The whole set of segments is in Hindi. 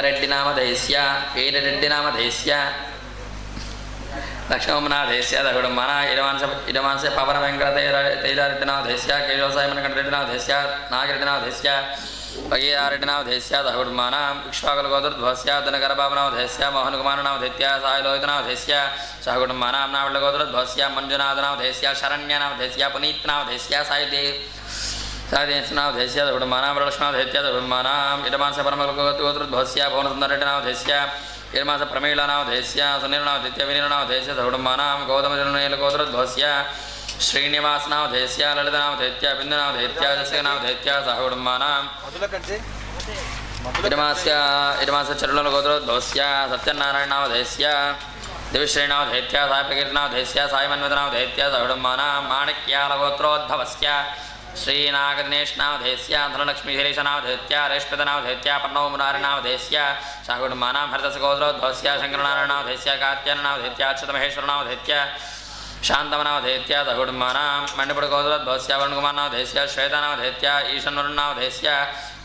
ரெட்டினாமதேசியா வீர ரெட்டினாமதேசியா లక్ష్మమ్మనాధేశ్య దహుడు మన ఇరవాంశ ఇరవాంశ పవన వెంకట తైర తైలారెడ్డినాధేశ్య కేశవసాయమనకండరెడ్డినాధేశ్య నాగరెడ్డినాధేశ్య భగీరారెడ్డినాధేశ్య దహుడు మన ఇక్ష్వాకుల గోత్రధ్వస్య ధనగరబాబునాధేశ్య మోహన్ కుమారనామధేత్య సాయిలోహితనాధేశ్య సహగుడు మన నావిళ్ళ గోత్రధ్వస్య మంజునాథనామధేశ్య శరణ్యనామధేశ్య పునీత్నామధేశ్య సాయిదేవ్ సాధించినామధేస్య దుర్మానామరలక్ష్మాధేత్య దుర్మానాం ఇడమాస పరమగోత్రోద్భవస్య భువనసుందరెడ్డినామధేస్య ఇడమాస ప్రమీళనామధేస్య సునీలనామధేత్య వినీలనామధేస్య దుర్మానాం గౌతమజనీలగోత్రోద్భవస్య శ్రీనివాసనామధేస్య లలితనామధేత్య బిందునామధేత్య జస్యనామధేత్య సహుడుమానాం మధుల కంటే ఇడమాస్య ఇడమాస చరులగోత్రోద్భవస్య సత్యనారాయణనామధేస్య దివిశ్రీనామధేత్య సాయిప్రకీర్తినామధేస్య సాయిమన్వితనామధేత్య సహుడుమానాం మాణిక్యాలగోత్రోద్భవస్య श्रीनागदिनेशनावधेस्या धनलक्ष्मीधरेशनावधेत्या प्रणवमुनारिनावधेस्या शाकुटुम्बानां हरतसगोद्रोध्वस्या शङ्करनारायणावधेस्या कात्यायनावधेत्याच्युतमहेश्वरनावधेत्या शान्तमनावधेत्या दहुडुम्बानां मण्डिपुडगोद्रोद्भवस्या वरुणकुमारनावधेस्या श्वेतानावधेत्या ईशन्वरुणावधेस्या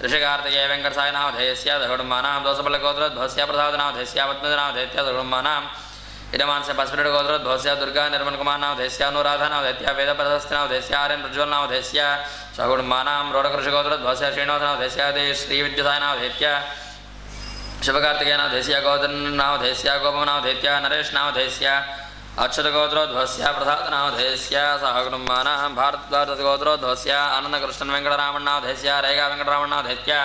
ऋषिकार्तिकेय वेङ्कटसायनावधेस्या दहुडुम्बानां दोषबलगोद्रोद्भवस्या प्रसादनावधेस्या पद्मनावधेत्या दहुडुम्बानां इदमान पशुपुर गोत्र ध्वस्या दुर्गा निर्मल कुमार नाम धैस्य अनुराधा नाम धैत्या वेद प्रदस्थ नाम धैस्य आर्यन प्रज्वल नाम धैस्य सगुण मानाम रोडकृष गोत्र ध्वस्या श्रीनाथ नाम धैस्य दे श्री विद्युताय नाम धैत्या शिवकार्तिकेय नाम धैस्य गोत्र नाम धैस्य गोपम नाम धैत्य नरेश नाम धैस्य अक्षत गोत्र ध्वस्य प्रसाद नाम धैस्या सहगुणमानाम भारत गोत्र ध्वस्य आनंद कृष्ण वेंकट वेंकटरामण नाम धैस्या रेगा वेंकटरामण नाम धैत्य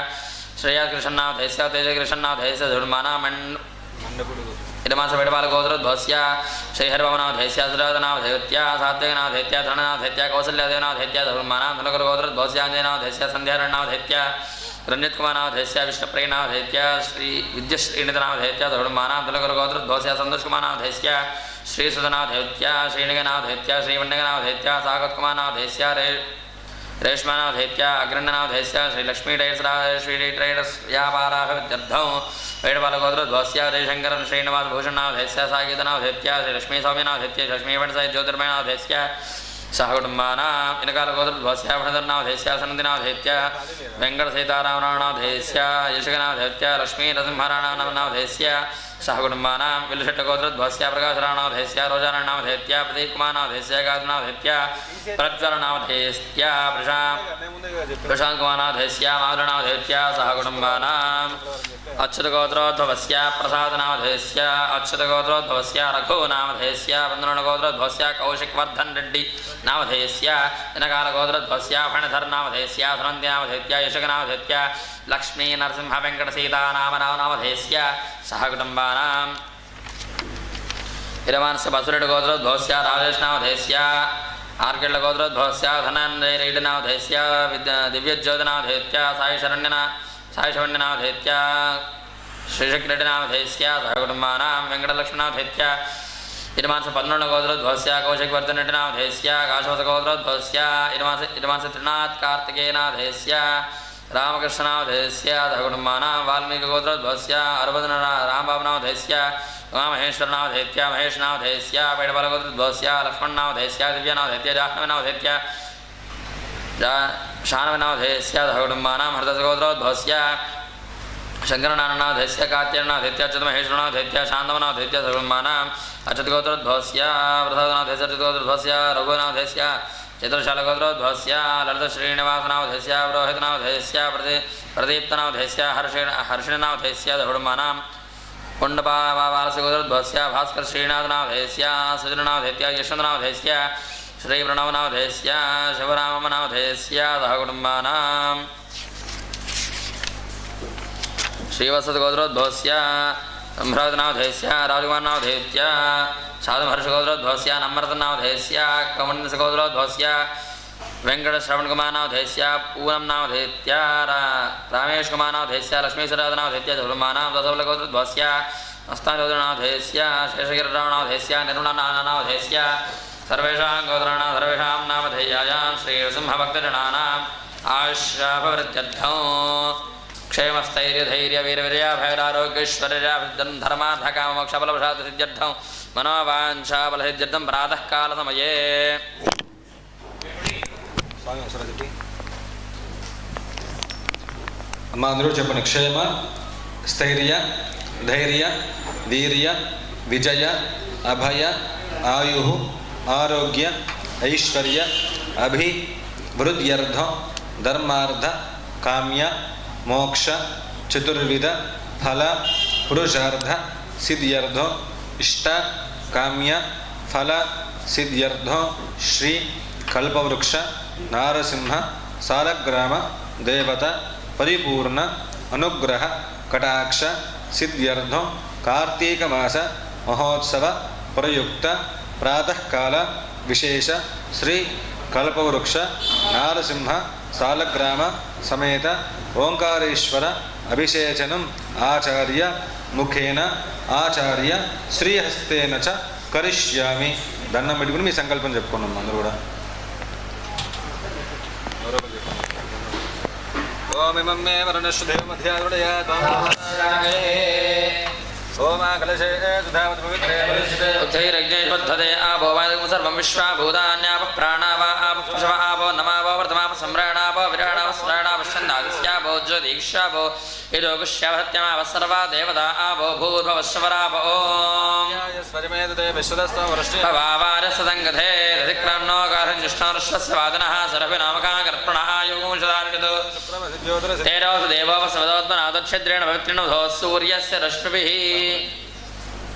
श्रेया कृष्ण नाम धैस्य तेज कृष्ण नाम धैस्या धुर्माना मंड इदमासपीठपालगोत्रध्वस्या श्रीहरभवनाधैस्यासुरनामधैत्या सात्विकनामधैत्या धरणनामधैत्या कौसल्यादेवनामधैत्या धर्ममानामधुलगोत्रध्वस्याञ्जयनामधैत्या संध्यारणनामधैत्या रंजितकुमारनामधैत्या विष्णुप्रियनामधैत्या श्री विद्युश्रीणितनामधैत्या धरुणमानामधुलगोत्रध्वस्या सन्तुष्कुमारनामधैत्या श्रीसुतनामधैत्या श्रीणिगनामधैत्या श्रीवण्यगनामधैत्या सागतकुमारनामधैत्या रे रेश्मानावधेत्या अग्रण्यनावधेस्य श्रीलक्ष्मी टैर्स् श्री ट्रैडर्स् व्यापाराः विद्यर्थौ वेडपालगोत्रध्वस्य जयशङ्कर श्रीनिवासभूषणावधेस्य सागीतनावधेत्या श्रीलक्ष्मीस्वामिनावधेत्य लक्ष्मीभटसाय ज्योतिर्मयनावधेस्य सह कुटुंबाना इनकालगोत्रध्वस्याभणधर्नावधेस्यासनदिनावधेत्या वेङ्कटसीतारामराणावधेस्या यशकनावधेत्या लक्ष्मीनरसिंहराणावधेस्या सह कुटुंबाना विलषट्टगोत्रध्वस्या प्रकाशराणावधेस्या, रोजाराणावधेत्या प्रदीपकुमानावधेस्या गातनावधेत्या प्रज्वलनावधेस्त्या प्रशान्तकुमानावधेस्या माधुरणावधेत्या सह कुटुंबानाम् अच्युतगोत्रोद्भवस्या प्रसादनामधेयस्या, अच्युतगोत्रोद्भवस्या रघुनामधेयस्या वन्द्रणगोत्रोद्भवस्या कौशिकवर्धन रेड्डी नामधेयस्या, जनकालगोत्रोद्भवस्या फणधरनामधेयस्या धनन्त्यामधेत्या लक्ष्मी लक्ष्मीनरसिंहवेङ्कटसीतानामनामनामधेयस्या सहकुटुम्बानाम् हिरमानस्य बसुरेड्गोत्रोद्भवस्या राजेशनामधेयस्या आर्किल्लगोत्रोद्भवस्या धनन्दैरेड्डिनामधेयस्या दिव्यज्योतिनामधेत्या सायिशरण्यना सायुषवण्यनामधेत्या श्रीशक्रीडनामधेस्या सहकुटुम्बानां वेङ्कटलक्ष्मणामधेत्या इरमांस पन्नुणगोत्रध्वस्या कौशिकवर्धनटनामधेस्या काशवसगोत्रध्वस्या इरमांस इरमांस त्रिनाथ कार्तिकेनाधेस्या रामकृष्णनामधेस्या सहकुटुम्बानां वाल्मीकिगोत्रध्वस्या अर्वदनरा रामबाबुनामधेस्या उमामहेश्वरनामधेत्या महेशनामधेस्या पेटबलगोत्रध्वस्या लक्ष्मणनामधेस्या दिव्यानामधेत्या जाह्नवनामधेत्या शानवनाधेस्य कुटुम्बानां हृतसगोत्रोद्भवस्य शङ्करनाथनाथेस्य कात्यनाथेत्याच्युत महेश्वरनाथेत्या शान्तवनाथेत्या सकुटुम्बानाम् अच्युतगोत्रोद्भवस्य प्रसादनाथेस्य अच्युतगोत्रोद्भवस्य रघुनाथेस्य चतुर्शालगोत्रोद्भवस्य ललितश्रीनिवासनावधेस्य पुरोहितनावधेस्य प्रति प्रदीप्तनावधेस्य हर्षिण हर्षिणनावधेस्य कुटुम्बानाम् पुण्डपावालसगोत्रोद्भवस्य भास्करश्रीनाथनावधेस्य सजननावधेत्या यशवन्तनावधेस्य శాంతమనాథేత్య సకుటుంబానాం అచ్యుతగోత్రోద్భవస్య ప్రసాదనాథేస్య అచ్యుతగోత్రోద్భవస్య రఘునాథేస్య చతుర్శాలగోత్రోద్భవస్య లలిత శ్రీనివాసనాథేస్య పురోహితనాథేస్య ప్రతి ప్రదీప్తనాథేస్య హర్షిణ హర్షిణనాథేస్య సకుటుంబానాం కుండపాలసగోత్రోద్భవస్య భాస్కర్ శ్రీనాథనాథేస్య సుజననాథేత్య యశ్వంతనాథేస్య శ్రీప్రణవనాథేస్య శివరామనాథేస్య సహకుటుంబానాం శ్రీవత్సగోత్రోద్భవస్య సంభ్రాజనాథేస్య రాజకుమారనాథేత్య సాధుహర్షగోత్రోద్భవస్య सर्वेषां गोत्राणां सर्वेषां नामधेयायां श्रीसिंहभक्तजनानाम् आशापवृत्यर्थो क्षेमस्थैर्यधैर्यवीरवीर्याभैरारोग्यैश्वर्याभिद्धं धर्मार्थकामोक्षबलवशादसिद्ध्यर्थं मनोवाञ्छाबलसिद्ध्यर्थं प्रातःकालसमये। అమ్మ అందరూ చెప్పండి క్షేమ స్థైర్య ధైర్య వీర్య విజయ అభయ ఆయు ಆರೋಗ್ಯ ಐಶ್ವರ್ಯ ಅಭಿ ವೃದ್ಧ್ಯರ್ಧ ಧರ್ಮಾರ್ಧ ಕಾಮ್ಯ ಮೋಕ್ಷ ಚತುರ್ವಿಧ ಫಲ ಪುರುಷಾರ್ಥ ಸಿದ್ಧ್ಯರ್ಥ ಇಷ್ಟ ಕಾಮ್ಯ ಫಲ ಸಿದ್ಧ್ಯರ್ಥ ಶ್ರೀ ಕಲ್ಪವೃಕ್ಷ ನಾರಸಿಂಹ ಸಾಲಗ್ರಾಮ ದೇವತ ಪರಿಪೂರ್ಣ ಅನುಗ್ರಹ ಕಟಾಕ್ಷ ಸಿದ್ಧ್ಯರ್ಥ ಕಾರ್ತೀಕ ಮಾಸ ಮಹೋತ್ಸವ ಪ್ರಯುಕ್ತ ప్రాతకాల విశేష శ్రీ కల్పవృక్ష నారసింహ సాలగ్రామ సమేత ఓంకారేశ్వర అభిషేచనం ఆచార్య ముఖేన ఆచార్య శ్రీహస్తేన చ కరిష్యామి దండం పెట్టుకుని మీ సంకల్పం చెప్పుకున్నాం అందరూ కూడా ఓమాకలశే మే వరుణశుభ్యమధ్యాదృడయా ఓమా కలశే गैवद्धते आपो वायु सर्व विश्वा भूतान्यापः प्राणा वा आपः पशव आपो नमावो वर्तमाप सम्राणापो विराणाव स्मरणापश्यन्नागस्यापो ज्योतिक्षापो यदोगुष्यावहत्यमाव सर्वा देवता आपो भूर्भवश्वराप ओवारसदङ्गधे रतिक्राम्नो गार्हञ्जुष्णानुष्वस्य वादनः सरभिनामकाकर्पणः योगुंशदार्यतो तेरोसु देवोपसमदोत्मनादक्षद्रेण भवित्रिणो सूर्यस्य रश्मिभिः।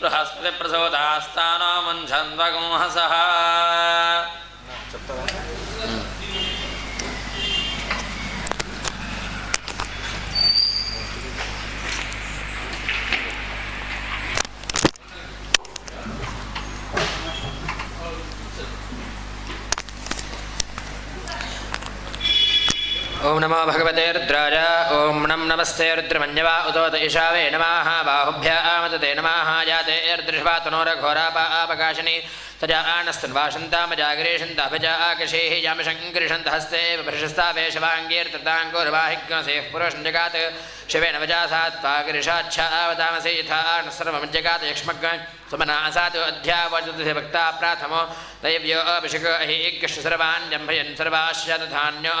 बृहस्पतिप्रसोदास्तानो मुञ्झन्वगुंहसः नमो भगवते रुद्राय ॐ नम नमस्ते रुद्रमन्यवा उतोत ईशावे नमः बाहुभ्यामतते नमः याते र्दृष्वातनोरघोरापापकाशिनी तजा आनस्तन्वाशन्तामजागरेशन्ताभजा आकशेः यामशङ्करिषन्त हस्ते प्रशस्तावेशवाङ्गीर्तृताङ्गोर्वाहिग्नसेः पुरुषं जगात् शिवेन वजा सात्वागरिषाच्छावतामसे यथा न सर्वमज्जगात् यक्ष्मग् सुमनासात् अध्यावजते भक्ता प्राथमो दैव्यो अभिषेक अहिकृष्ण सर्वाण्यम्भयन् सर्वाश्यतधान्यो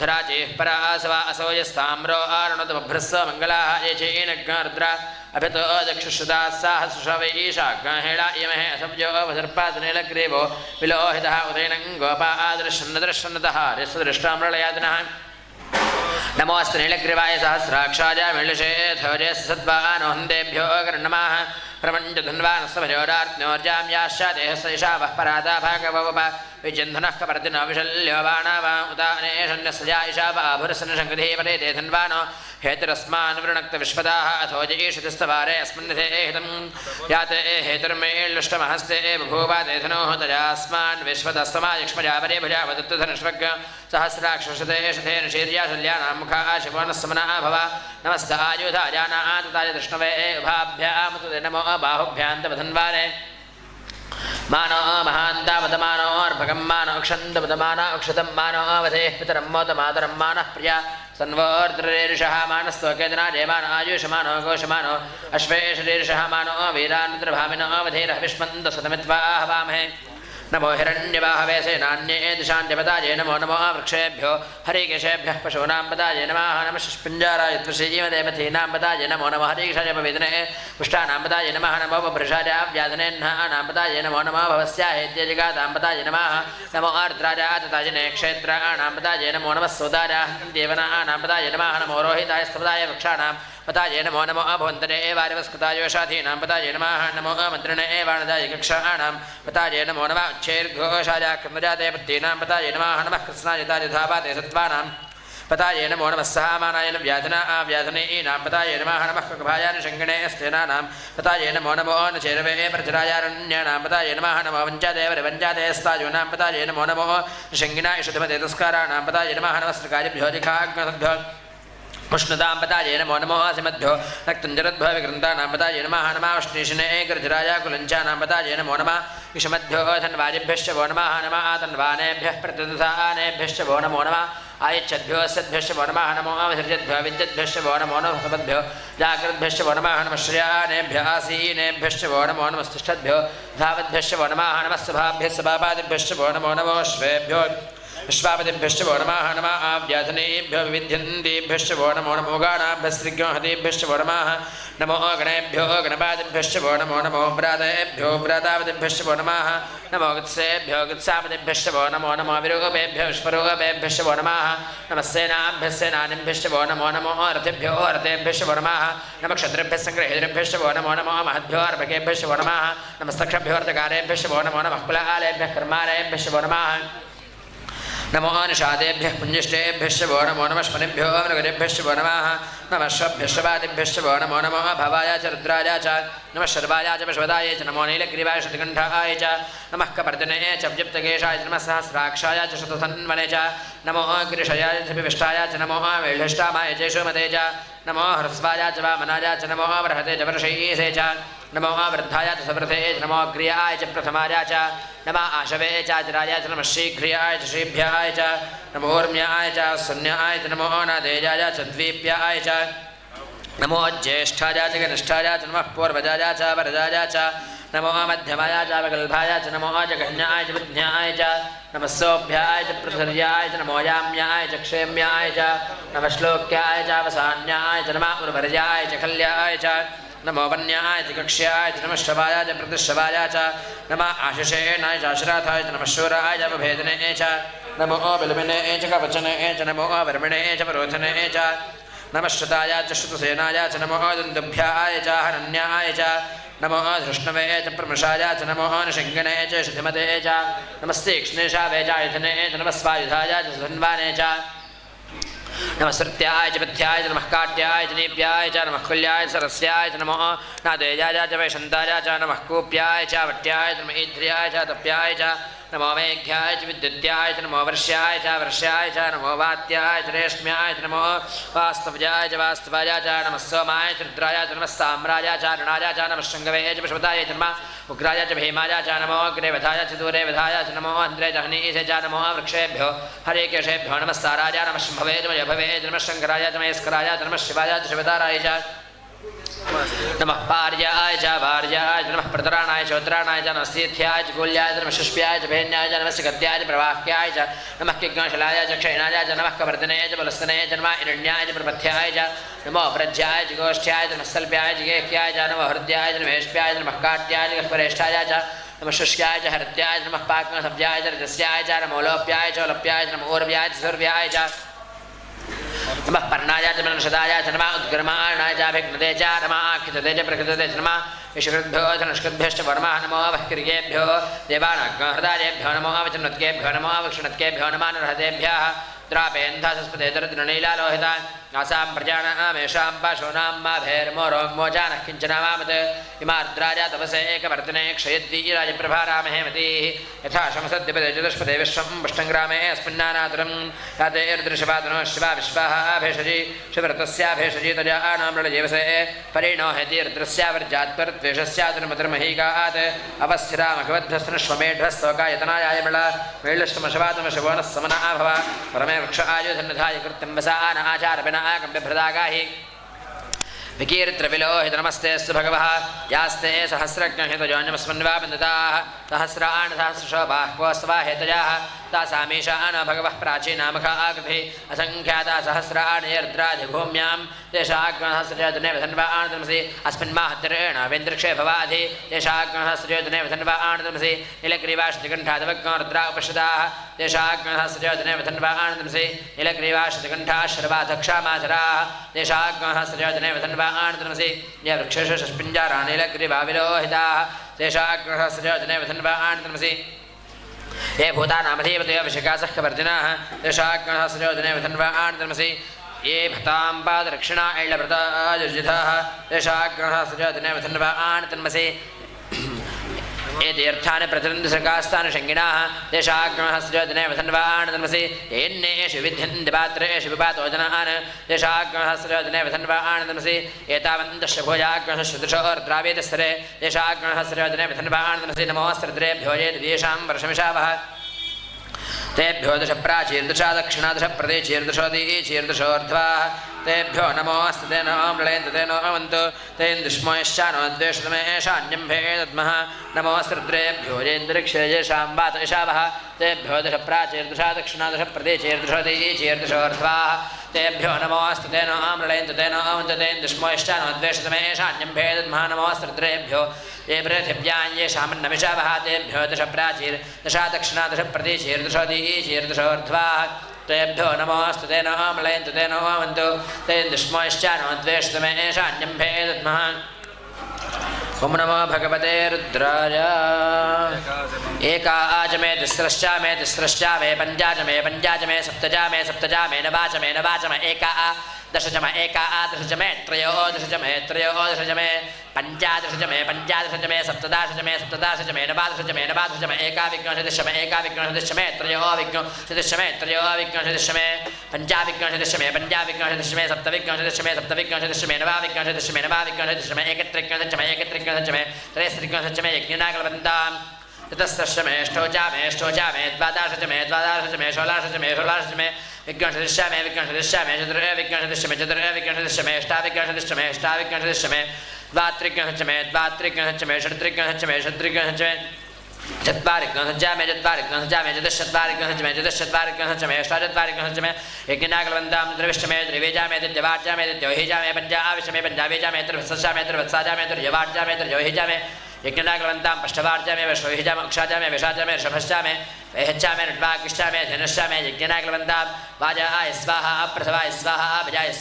धराचेः परासवा असो यस्ताम्रो आरुणतमभ्रस्व मङ्गलाः ये चेनग्रुद्रा अभितो दक्षुश्रुताः साहस्रशवै ईशाग्हेळा इमहे असव्यो अवसर्पादनिलग्रीवो। विलोहितः उदयनं गोपा आदर्शन्नदर्शन्नतः ऋष्वदृष्टाम्रलयादिनः नमोऽस्तु नीलग्रीवाय सहस्राक्षाय ध्वजे सद्वानो हन्देभ्यो कर्णमाः प्रपञ्चधन्वानस्तभजोराज्ञोर्जां याश्चादेह सैषा वः परादा भागवप विजन्धनः कपर्दिनो विशल्यो बाणा वा उदानेशन्यस्य ईशा वाभुरसनशङ्कधे परे ते धन्वानो हेतुरस्मान् वृणक्तविश्वदाः अथो जयीषतिस्तवारे अस्मिन्निधे हितं याते हेतुर्मेल्लुष्टमहस्ते बभूवा ते धनोः तजास्मान् विश्वदस्तमायक्ष्मजा परे भुजावदत्तु धनुष्वग् सहस्राक्षते शतेन शीर्याशल्यानां मुखा शिवनस्समना भव नमस्तायुधाजानातताय दृष्णवे उभाभ्यामुतु नमो बाहुभ्यान्तवधन्वारे मानो महान्तावतमानोर्भगं मानो क्षन्तवतमाना क्षतं मानो वधेः पितरं मोदमातरं मानः प्रिया। सन्वोर्द्रेरुषः मानस्त्वकेतना जयमान आयुषमानो घोषमानो अश्वेषरीर्षः मानो वीरानुद्रभामिनो वधेरः विष्मन्तसतमित्वा हवामहे। नमो हिरण्यवाहवे सेनान्ये दिशान्यपदाये नमो नमो वृक्षेभ्यो हरिकेशेभ्यः पशूनां पदाये नमः। नमः शिष्पिञ्जाराय त्वशीमदेवतीनां पदाये नमो नमः। हरीक्षाय पविदने पुष्टानां पदाये नमः। नमो बभृषाय व्याधनेन्नानां पदाये नमो नमो। भवस्याहेत्यजिगातां पदाये नमः। नमो आर्द्राय तताजने क्षेत्राणां पदाये नमो नमः। सोदाराः देवनानां पदाये नमः। नमो रोहिताय स्तपदाय वृक्षाणां पताये नमो नमो अभवन्तरे एवारिवस्कृतायोषाधीनां पताये नमः नमो मन्त्रिणे एवाणदाय कक्षाणां पताये नमो नमः उच्छेर्घोषाय क्रमजाते पत्तीनां पताये नमः नमः कृष्णायताय धापाते सत्त्वानां पताये नमो नमः सहामानायन व्याधना व्याधनीनां पताये नमः नमः कभायान शङ्गिणे स्तेनानां पताये नमो नमो न चेरवे प्रचरायारण्यानां पताये नमः नमो वञ्चादेवरिवञ्चाते स्तायूनां पताये नमो नमो शङ्गिना इषधमते तस्काराणां पताये नमः नमः श्रकार्यभ्यो जिखाग्नसद्भ्यो उष्णतां पताये नमो नमो आसिमद्भ्यो रक्तञ्जरद्भ्यो विकृन्तानां पताये नमः नमः। उष्णीषणे कृजराजा कुलञ्चानां पताये नमो नमः। विषमद्भ्यो धन्वादिभ्यश्च वो नमः नमः। तन्वानेभ्यः प्रतिदुधानेभ्यश्च वो नमो नमः। आयच्छद्भ्यो सद्भ्यश्च वो नमः, नमो। विसर्जद्भ्यो विद्युद्भ्यश्च वो नमो नमः समद्भ्यो जागृद्भ्यश्च वो नमः नमः। श्रियानेभ्यः, आसीनेभ्यश्च वो नमो नमस्तिष्ठद्भ्यो धावद्भ्यश्च वो नमः नमः। सभाभ्यः सभापादिभ्यश्च वो नमो नमो। श्वेभ्यो विश्वापतिभ्यश्च वो नमः नमः आव्याधनेभ्यो विविध्यन्तेभ्यश्च वो नमो नमो हतेभ्यश्च वो नमः, नमो गणेभ्यो गणपादिभ्यश्च नमो नमो व्रातेभ्यो व्रातापतिभ्यश्च वो नमः, नमो गत्सेभ्यो गत्सापतिभ्यश्च नमो नमो विरूपेभ्यो विश्वरूपेभ्यश्च वो नमः नमः वो नमो नमो रथेभ्यो रथेभ्यश्च नमः नमः क्षत्रिभ्यः सङ्ग्रहेद्रभ्यश्च वो नमो नमो महद्भ्यो अर्भकेभ्यश्च वो नमः नमस्तक्षभ्यो अर्थकारेभ्यश्च नमो नमः कुलालेभ्यः कर्मालयेभ्यश्च वो नमः। नमो निषादेभ्यः पुञ्जिष्टेभ्यश्च वो नमो नमः स्मनिभ्यो मृगजेभ्यश्च वो नमः नमः श्वभ्यश्वादिभ्यश्च वो नमो नमो भवाय च रुद्राय च नमः शर्वाय च पशवदाय च नमो नीलग्रीवाय शतकण्ठाय च नमः कपर्दने च व्युप्तकेशाय च नमः सहस्राक्षाय च नमो गिरिशयाय च विष्टाय च नमो वैष्टामाय च च नमो ह्रस्वाय च वामनाय च नमो बृहते च वर्षयीसे च नमो वृद्धाय च सवृथे नमो क्रियाय च प्रथमाय च नमः आशवे चाचराय च नमः शीघ्रियाय च श्रीभ्याय च नमोर्म्याय च शून्याय च नमो नदेजाय च द्वीप्याय च नमो ज्येष्ठाय च कनिष्ठाय च नमः पूर्वजाय च वरजाय च नमो मध्यमाय च विकल्भाय च नमो जगन्याय च विज्ञाय च नमः सोभ्याय च पृथर्याय च नमो याम्याय च क्षेम्याय च नमः श्लोक्याय च अवसान्याय च नमः उर्वर्याय च खल्याय च नमो वन्याय च कक्ष्याय च नमः शवाय च प्रतिशवाय च नमः आशिषेणाय च आश्राथाय च नमः शूराय च विभेदने च नमो बिलमिने च कवचने च नमो वर्मिणे च वरोधने च नमः श्रुताय च श्रुतसेनाय च नमो दन्तुभ्याय च हरण्याय च नमो धृष्णवे च प्रमृषाय च नमो निषङ्गने च शुधिमते च नमस्ते क्ष्णेशावे च आयुधने च नमस्वायुधाय च सुधन्वाने च नमस्त्याय च पथ्याय च नमः काट्याय च नीप्याय च नमः कुल्याय सरस्याय च नमो नादेजाय च वैशन्ताय च नमः कूप्याय च वट्याय च नम ईध्र्याय च तप्याय च नमो मेघ्याय च विद्युत्याय च नमो वर्ष्याय च वर्ष्याय च नमो वात्याय च रेश्म्याय च नमो वास्तव्याय च वास्तवाय च नमः सोमाय च रुद्राय च नमः साम्राय च ऋणाय च नमः शृङ्गवे च पशुपताय च नमः उग्राय च भीमाय च नमो अग्रे वधाय च दूरे वधाय च नमो अन्द्रे च च नमो वृक्षेभ्यो हरिकेशेभ्यो नमः साराय नमः शम्भवे च मयभवे च नमः शङ्कराय च मयस्कराय च नमः शिवाय च शिवताराय च नमः पार्याय च भार्याय नमः प्रतराणाय च उत्तराणाय च नमः सीथ्याय च गुल्याय नमः शुष्प्याय च भेन्याय च नमः सिगद्याय च प्रवाह्याय च नमः किज्ञाशलाय च क्षयणाय च नमः कवर्धने च बलस्तने च नमः इरण्याय च प्रपथ्याय च नमो प्रज्याय च गोष्ठ्याय च नमः सल्प्याय च गेह्याय च नमः हृद्याय च नमहेष्प्याय च नमः काट्याय च च नमः शुष्याय च हृत्याय नमः पाक्मसव्याय च रजस्याय च नमो लोप्याय च लोप्याय च नमो ऊर्व्याय च सूर्व्याय च नमः पर्णाय च मनषदाय च नमः उद्गर्माणाय चाभिघ्नते च च नमः वह्किर्येभ्यो देवानाग्रहृदायेभ्यो नमो विचनत्केभ्यो नमो विक्षणत्केभ्यो नमः नरहतेभ्यः द्रापेन्धासस्पते दरिद्रनीलालोहिता आसां प्रजानामेषां पशूनां माभेर्मोरोङ्मोजानः किंचन मामत् इमार्द्राजा तपसे एकवर्तने क्षयद्वीराजप्रभारामहेमतीः यथा शमसद्यपदे चतुष्पदे विश्वं पुष्टङ्ग्रामे अस्मिन्नानातुरं। याते ऋदृशपातनो शिवा विश्वाः भेषजी शिवरतस्या भेषजी तजा आनाम्रलजीवसे परिणो हेतीर्द्रस्यावर्जात्पर्द्वेषस्यातुर्मतिर्महीकात् अवस्थिरामखवध्वस्नश्वमेढ्वस्तोकायतनायाय मृळ मेळुष्टमशवातमशवोनः समना भव परमे वृक्ष आयुधन्नधाय कृत्यम्बसा न आचारपिना कम्बिभृदागाहि विकीर्त्रविलोहित नमस्तेऽस्तु भगवः। यास्ते सहस्रज्ञहितयोन्यमस्मन्वाबन्धताः सहस्राणि सहस्रशो बाह्वस्वा हेतजाः तासामीशान भगवः प्राचीनामखा आकृतिः असङ्ख्याता सहस्राणि यर्द्राधिभूम्यां। तेषाग्नसहस्रयोजने धन्वा आनतमसि अस्मिन् माहद्रेण वेन्द्रक्षे भवाधि तेषाग्नसहस्रयोजने धन्वा आनतमसि नीलग्रीवाशतिकण्ठादवग्नो रुद्रा उपषदाः तेषाग्नसहस्रयोजने धन्वा आनतमसि नीलग्रीवाशतिकण्ठाः शर्वाधक्षामाचराः तेषाग्नसहस्रयोजने धन्वा आनतमसि ये वृक्षेषु षष्पिञ्जारा नीलग्रीवाविलोहिताः तेषाग्नसहस्रयोजने धन्वा आनतमसि ये भूतानामधीपतयो विषकासः कवर्जिनाः तेषाग्नसहस्रयोजने धन्वा आनतमसि ये भतां पादरक्षिणा ऐळभृतायुर्जिताः तेषाग्नसहस्रयोजने धन्वा आनतन्मसि एते अर्थानि प्रचलन्ति सर्गास्तानि शङ्गिणाः तेषाग्नः सृजने वसन्वाणनमसि येन्नेषु विध्यन्ति पात्रेषु विपातो जनान् तेषाग्नः सृजने वसन्वाणनमसि एतावन्तश्च भोजाग्नः श्रुदृशोर्द्रावेतस्तरे तेषाग्नः सृजने वसन्वाणनमसि नमोऽस्त्रद्रेभ्यो ये द्विषां वर्षमिषावः तेभ्यो दश प्राचीर्दशा दक्षिणा दश प्रदेशीर्दशो दीचीर्दशोर्ध्वाः तेभ्यो नमोऽस्तु तेन ॐ लयन्तु तेन अवन्तु तेन दुष्मो यश्चानो द्वेषतमेषान्यं भेदद्मः नमोऽस्त्रुद्रेभ्यो येन्दरिक्षे येषां वात इषावः तेभ्यो दश प्राचीर्दशा दक्षिणा दश प्रदेशीर्दशो दीचीर्दशोर्ध्वाः तेभ्यो नमोऽस्तु तेन ॐ लयन्तु तेन अवन्तु तेन दुष्मो यश्चानो द्वेषतमेषान्यं भेदद्मः नमोऽस्त्रुद्रेभ्यो ये पृथिव्यां येषामन्नमिषावः तेभ्यो दश प्राचीर् दशा दक्षिणा दश प्रदेशीर्दशो दीचीर्दशोर्ध्वाः तेभ्यो नमोऽस्तु तेन अमलयन्तु तेन ओमन्तु तेन दुष्मश्चानो द्वेषतमे एषान्यं भेदद्मः ॐ नमो भगवते रुद्राय एका आच मे तिस्रश्चा मे तिस्रश्चा मे पञ्चाच मे पञ्चाच मे सप्तजा मे सप्तजा मे नवाच मे नवाच मे एका आ दशच मे एका आ दशच मे त्रयोदश च मे त्रयोदश च मे पञ्चादश च मे पञ्चादश च मे सप्तदाश च मे सप्तदाश च मे नवादश च मे नवादश च मे एका विंशतिश्च मे एका विंशतिश्च मे त्रयोविंशतिश्च मे त्रयोविंशतिश्च मे पञ्चाविंशतिश्च मे पञ्चाविंशतिश्च मे सप्तविंशतिश्च मे सप्तविंशतिश्च मे नवाविंशतिश्च मे नवाविंशतिश्च मे एकत्रिंशतिश्च मे एकत्रिंशतिश्च मे त्रयस्त्रिंशतिश्च मे यज्ञनागलवन्ताम् चतस्रश्च मे अष्टौचा मे अष्टौचा मे द्वादश च मे द्वादश च मे षोडश च मे षोडश च मे विज्ञानसदृश्च मे विज्ञानसदृश्च मे चतुर् विज्ञानसदृश्च मे चतुर् विज्ञानसदृश्च मे अष्टाविज्ञानसदृश्च मे अष्टाविज्ञानसदृश्च मे द्वात्रिज्ञानश्च मे द्वात्रिज्ञानश्च मे षड्त्रिज्ञानश्च मे षड्त्रिज्ञानश्च मे चत्वारिज्ञानश्च मे चत्वारिज्ञानश्च मे चतुश्चत्वारिज्ञानश्च मे चतुश्चत्वारिज्ञानश्च मे अष्टाचत्वारिज्ञानश्च मे यज्ञनागलवन्तां द्रविश्च मे द्रिवेजा मे दित्यवाच्या मे दित्योहिजा मे पञ्चाविश मे पञ्चावेजा मे त्रिवत्सस्या मे त्रिवत्साजा मे त्रियवाच्या मे त्रियोहिजा मे यज्ञनागलवन्तां पष्टवार्जा मे वैश्वहिजा मक्षाजा मे विषाजा मे ऋषभश्चा मे वैहच्छा मे नट्वाकिष्ठा मे धनुष्या मे यज्ञनागलवन्तां वाजाय स्वाहा प्रसवाय स्वाहा भजाय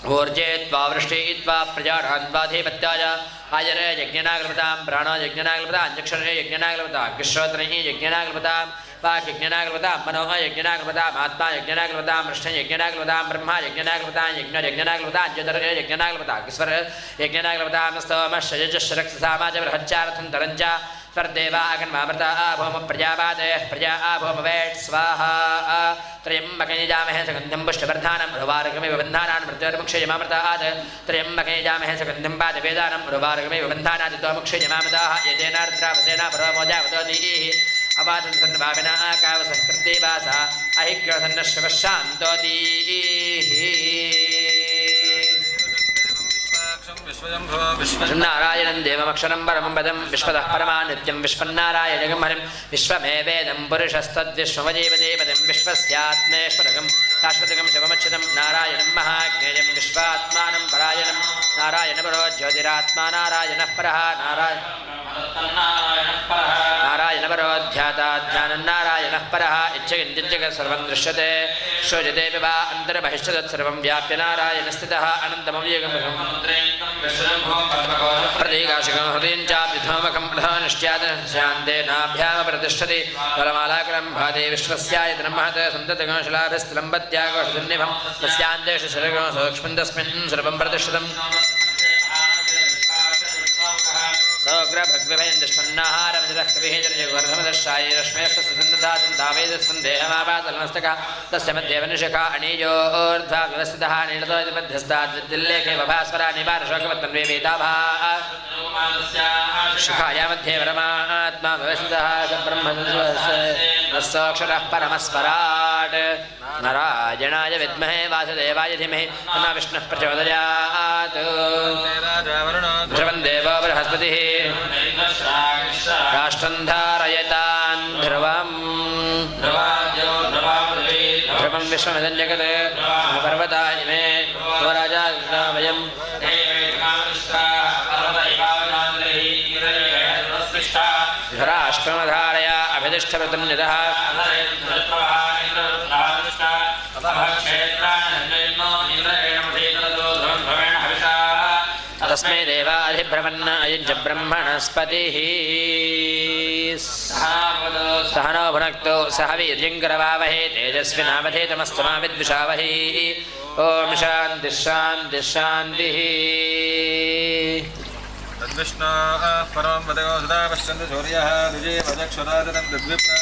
ऊर्जे त्वा वृष्टित्वा प्रजानान्वाधिपत्याय आयरे यज्ञनागलपतां, प्राणो यज्ञनागलपतां, चक्षुरे यज्ञनागलपतां किश्रोत्रैः यज्ञनागलपतां वाक् यज्ञनागलपतां, मनोः यज्ञनागलपताम् आत्मा यज्ञनागलपतां वृष्टि यज्ञनागलपतां, ब्रह्मा यज्ञनागलपतां, यज्ञ यज्ञनागलपतां ज्योतिर् यज्ञनागलपतां ईश्वर यज्ञनागलपतां स्तोमश्चयजश्रक्षसामाज बृहच्चार्थं तरञ्च स्वर्देवा अगन्मामृता भौम प्रजापादयः प्रजा भौम वेट् स्वाहा। त्र्यम्बकनिजामहे सुगन्धिं पुष्टवर्धानं, रुवारगमिव बन्धानान् मृत्युर्मुक्षयमामृतात् त्र्यम्बकनिजामहे सुगन्धिं पादवेदानं, रुवारगमिव बन्धानात् त्वमुक्षयमामृताः यजेनार्द्रावसेना पर्वमोजावतोदीः अवादं सन्भाविना कावसकृते वासा విష్ణునారాయణం దేవమక్షరం పరమం పదం విశ్వద పరమానిత్యం విశ్వన్నారాయణగం హరిం. విశ్వమే వేదం పురుషస్తద్విశ్వమజీవదే పదం విశ్వస్యాత్మేశ్వరగం శాశ్వతకం శివమచ్యుతం నారాయణం మహాజ్ఞేయం విశ్వాత్మానం పరాయణం. నారాయణపరో జ్యోతిరాత్మా నారాయణః పరः నారాయణ నారాయణపరోధ్యాతాధ్యానం నారాయణ परः इच्छगिञ्चिज्जगत् सर्वं दृश्यते। श्रोजतेऽपि वा अन्तर्बहिश्चतत् व्याप्य नारायणस्थितः अनन्तमव्यगमहं प्रतीकाशिकं हृदयं चाभ्युधोमकं प्रधानिश्चादशान्तेनाभ्यामप्रतिष्ठति फलमालाकरं भाते विश्वस्यायतनं महत् सन्ततगोशलाभिस्तलम्बत्यागोषनिभं तस्यान्तेषु शरगो सूक्ष्मं तस्मिन् सर्वं प्रतिष्ठितम्। सौग्रभग्विभयन्दुष्पन्नाहारमजतः कविः रश्मेस्तसन्दधातुं दावेदस्सन्देहमापातलमस्तका तस्य मध्येवनिशिखा अणीयोर्ध्वा व्यवस्थितः बभास्वरा शिखाया मध्ये परमात्मा व्यवस्थितः परमस्वराट् नारायणाय विद्महे वासुदेवाय धीमहि तन्नो विष्णुः प्रचोदयात् ध्रुवं देवो बृहस्पतिः धारयतान् विश्वमिदन्यगत् पर्वताय मे स्वराजा वयम् धराष्ट्रमधारया अभितिष्ठवृतं निदः। तस्मै ब्रह्मणस्पतिः सह भुनक्तो सह वीर्यङ्करवावहे तेजस्विनावधेतमस्तु मा विद्विषावहै ॐ शान्तिः शान्तिः शान्तिः। तद्विष्णाः परमं पदगो सदा पश्यन्तु शौर्यः द्विजे वदक्षुरादनं तद्विप्राः